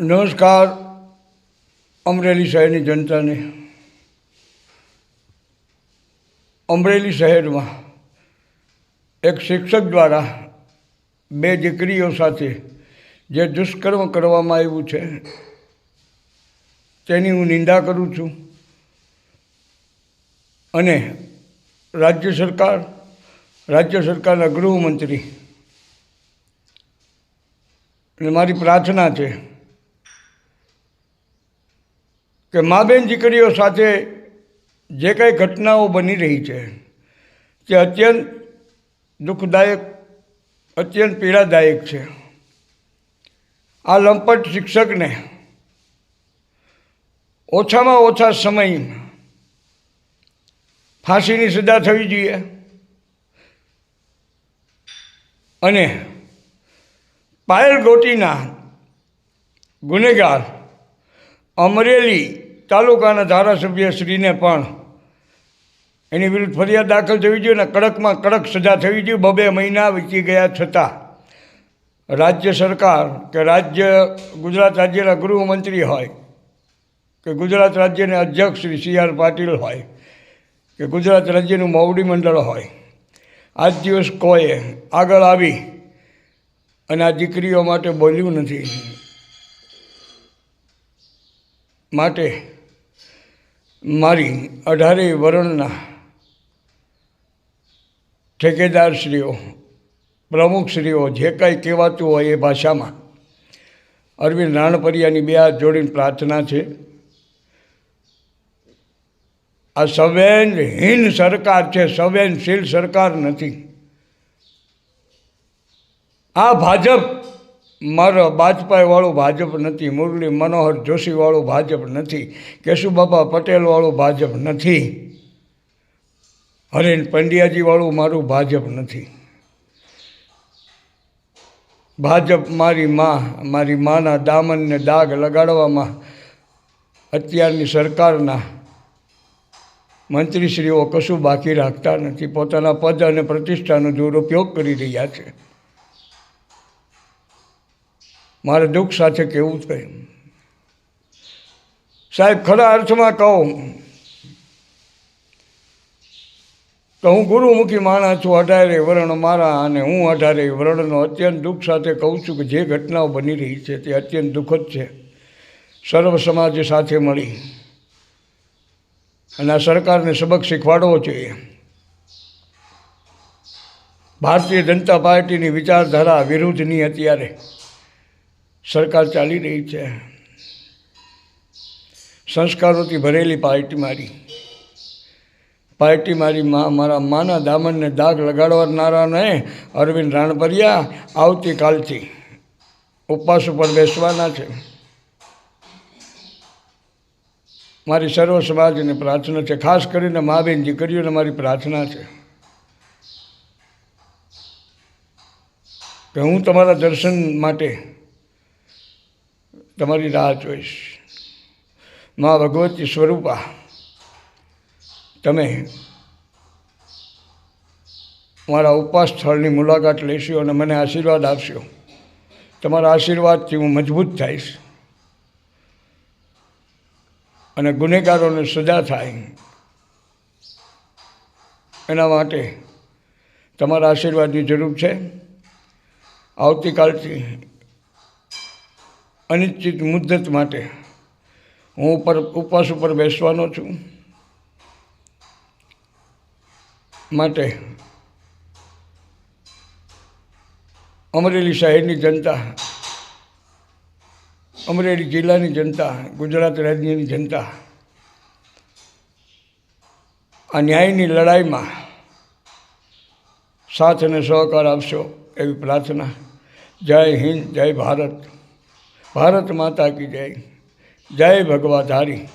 નમસ્કાર, અમરેલી શહેરની જનતાને. અમરેલી શહેરમાં એક શિક્ષક દ્વારા બે દીકરીઓ સાથે જે દુષ્કર્મ કરવામાં આવ્યું છે, તેની હું નિંદા કરું છું. અને રાજ્ય સરકાર, રાજ્ય સરકારના ગૃહમંત્રી અને મારી પ્રાર્થના છે કે મા બેન દીકરીઓ સાથે જે કંઈ ઘટનાઓ બની રહી છે તે અત્યંત દુઃખદાયક, અત્યંત પીડાદાયક છે. આ લંપટ શિક્ષકને ઓછામાં ઓછા સમય ફાંસીની સજા થવી જોઈએ અને પાયલ ગોટીના ગુનેગાર અમરેલી તાલુકાના ધારાસભ્યશ્રીને પણ એની વિરુદ્ધ ફરિયાદ દાખલ થવી જોઈએ અને કડકમાં કડક સજા થવી જોઈએ. બબે મહિના વીતી ગયા છતાં રાજ્ય સરકાર કે રાજ્ય, ગુજરાત રાજ્યના ગૃહમંત્રી હોય કે ગુજરાત રાજ્યના અધ્યક્ષ શ્રી સી આર પાટીલ હોય કે ગુજરાત રાજ્યનું મોવડી મંડળ હોય, આજ દિવસ કોઈએ આગળ આવી અને આ દીકરીઓ માટે બોલ્યું નથી. માટે મારી અઢારેય વર્ણના ઠેકેદારશ્રીઓ, પ્રમુખશ્રીઓ જે કાંઈ કહેવાતું હોય એ ભાષામાં અરવિંદ રાણપરિયાની બે હાથ જોડીને પ્રાર્થના છે. આ સંવેદનહીન સરકાર છે સંવેદનશીલ સરકાર નથી. આ ભાજપ મારો બાજપાઈવાળું ભાજપ નથી, મુરલી મનોહર જોશીવાળું ભાજપ નથી કેશુબાબા પટેલવાળું ભાજપ નથી, હરેન પંડ્યાજીવાળું મારું ભાજપ નથી. ભાજપ મારી માં, મારી માના દામનને દાગ લગાડવામાં અત્યારની સરકારના મંત્રીશ્રીઓ કશું બાકી રાખતા નથી. પોતાના પદ અને પ્રતિષ્ઠાનો દુરુપયોગ કરી રહ્યા છે. મારે દુઃખ સાથે કહેવું છે? સાહેબ, ખરા અર્થમાં કહું. તો હું ગુરુમુખી માણસ છું, અઢારે વર્ણ મારા અને હું અઢારે વર્ણનો. અત્યંત દુઃખ સાથે કહું છું કે જે ઘટનાઓ બની રહી છે તે અત્યંત દુઃખદ છે. સર્વ સમાજ સાથે મળી. અને આ સરકારને સબક શીખવાડવો જોઈએ. ભારતીય જનતા પાર્ટીની વિચારધારા વિરુદ્ધની અત્યારે. સરકાર ચાલી રહી છે. સંસ્કારોથી ભરેલી પાર્ટી મારી. પાર્ટી મારી મા, મારા માના દામનને દાગ લગાડવાનારાને અરવિંદ રાણપરિયા આવતીકાલથી ઉપવાસ ઉપર બેસવાના છે. મારી સર્વ સમાજને પ્રાર્થના છે. ખાસ કરીને મા બેન દીકરીઓને મારી પ્રાર્થના છે. કે હું તમારા દર્શન માટે તમારી રાહ જોઈશ. મા ભગવતી સ્વરૂપા, તમે મારા ઉપવાસ સ્થળની મુલાકાત લેશો અને મને આશીર્વાદ આપશો. તમારા આશીર્વાદથી હું મજબૂત થઈશ. અને ગુનેગારોને સજા થાય. એના માટે તમારા આશીર્વાદની જરૂર છે. આવતીકાલથી અનિશ્ચિત મુદ્દત માટે હું ઉપર ઉપવાસ ઉપર બેસવાનો છું માટે અમરેલી શહેરની જનતા, અમરેલી જિલ્લાની જનતા, ગુજરાત રાજ્યની જનતા આ ન્યાયની લડાઈમાં સાથ અને સહકાર આપશો એવી પ્રાર્થના. જય હિન્દ, જય ભારત. ભારત માતા કી જય. જય ભગવાધારી